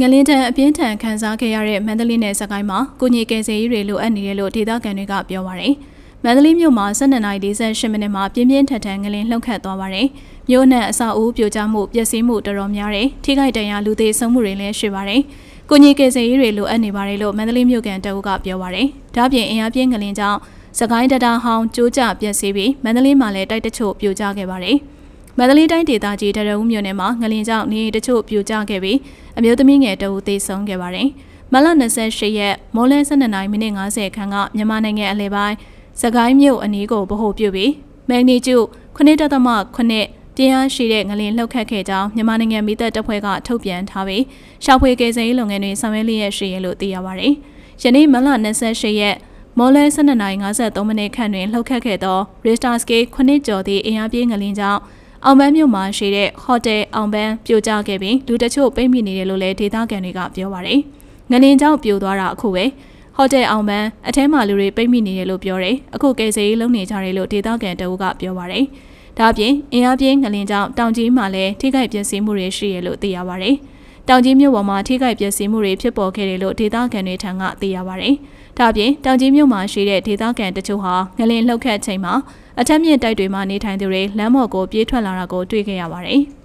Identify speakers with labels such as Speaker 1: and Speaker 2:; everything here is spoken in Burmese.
Speaker 1: ငလင်းတန်အပြင်းထန်ခံစားခဲ့ရတဲ့မန္တလေးနယ်စကိုင်းမှာကုညီကယ်ဆယ်ရေးတွေလိုအပ်နေတယ်လို့ဒေသခံတွေကပြောပါရယ်။မန္တလေးမြို့မှာ12:48မိနစ်မှာပြင်းပြင်းထန်ထန်ငလင်းလှုပ်ခတ်သွားပါရယ်။မြို့နယ်အဆောက်အဦပြိုကျမှုပျက်စီးမှုတော်တော်များတယ်။ထိခိုက်ဒဏ်ရာလူသေးဆုံးမှုတွေလည်းရှိပါရယ်။ကုညီကယ်ဆယ်ရေးတွေလိုအပ်နေပါတယ်လို့မန္တလေးမြို့ကန်တအုပ်ကပြောပါရယ်။ဒါ့အပြင်အင်အားပြင်းငလင်းကြောင့်စကိုင်းတတာဟောင်းကျိုးကျပျက်စီးပြီးမန္တလေးမှာလည်းတိုက်တချို့ပြိုကျခဲ့ပါရယ်။ မန္တလေးတိုင်းဒေသကြီးတရဝမြို့နယ်မှာငလင်ကြောင့်နေအိမ်တချို့ပြိုကျခဲ့ပြီးအမျိုးသမီးငယ်တအုပ်သေဆုံးခဲ့ပါတယ်။မလ28ရက်မိုးလယ်12မိနစ်50ခန်းကမြန်မာနိုင်ငံအလဲပိုင်းစကိုင်းမြို့အနီးကိုဗဟိုပြုပြီးမက်ဂနီကျု9.8တရားရှိတဲ့ငလင်လှုပ်ခတ်ခဲ့ကြောင်းမြန်မာနိုင်ငံမိသက်တပ်ဖွဲ့ကထုတ်ပြန်ထားပြီးရှောက်ဖွေကယ်ဆယ်ရေးလုပ်ငန်းတွေဆောင်ရွက်လျက်ရှိရလို့သိရပါတယ်။ယနေ့မလ28ရက်မော်လဲ12:53မိနစ်ခန့်တွင်လှုပ်ခတ်ခဲ့သော Richter scale 9ကျော်သည့်အင်အားပြင်းငလင်ကြောင့် အောင်ပန်းမြို့မှာရှိတဲ့ဟိုတယ်အောင်ပန်းပြိုကျခဲ့ပြီးလူတချို့ပိတ်မိနေတယ်လို့လည်းဒေသခံတွေကပြောပါတယ်။ငလင်ကြောင့်ပြိုသွားတာအခုပဲဟိုတယ်အောင်ပန်းအထဲမှာလူတွေပိတ်မိနေတယ်လို့ပြောတယ်။အခုကယ်ဆယ်ရေးလုပ်နေကြတယ်လို့ဒေသခံတအုပ်ကပြောပါတယ်။ဒါ့အပြင်အင်အားပြင်းငလင်ကြောင့်တောင်ကြီးမှာလည်းထိခိုက်ပျက်စီးမှုတွေရှိရလို့သိရပါတယ်။ တောင်ကြီးမြို့ပေါ်မှာထိခိုက်ပျက်စီးမှုတွေဖြစ်ပေါ်ခဲ့တယ်လို့ဒေသခံတွေထံကသိရပါတယ်။ဒါ့အပြင်တောင်ကြီးမြို့မှာရှိတဲ့ဒေသခံတချို့ဟာငလင်လှုပ်ခတ်ချိန်မှာအထက်မြင့်တိုက်တွေမှာနေထိုင်သူတွေလမ်းပေါ်ကိုပြေးထွက်လာတာကိုတွေ့ခဲ့ရပါတယ်။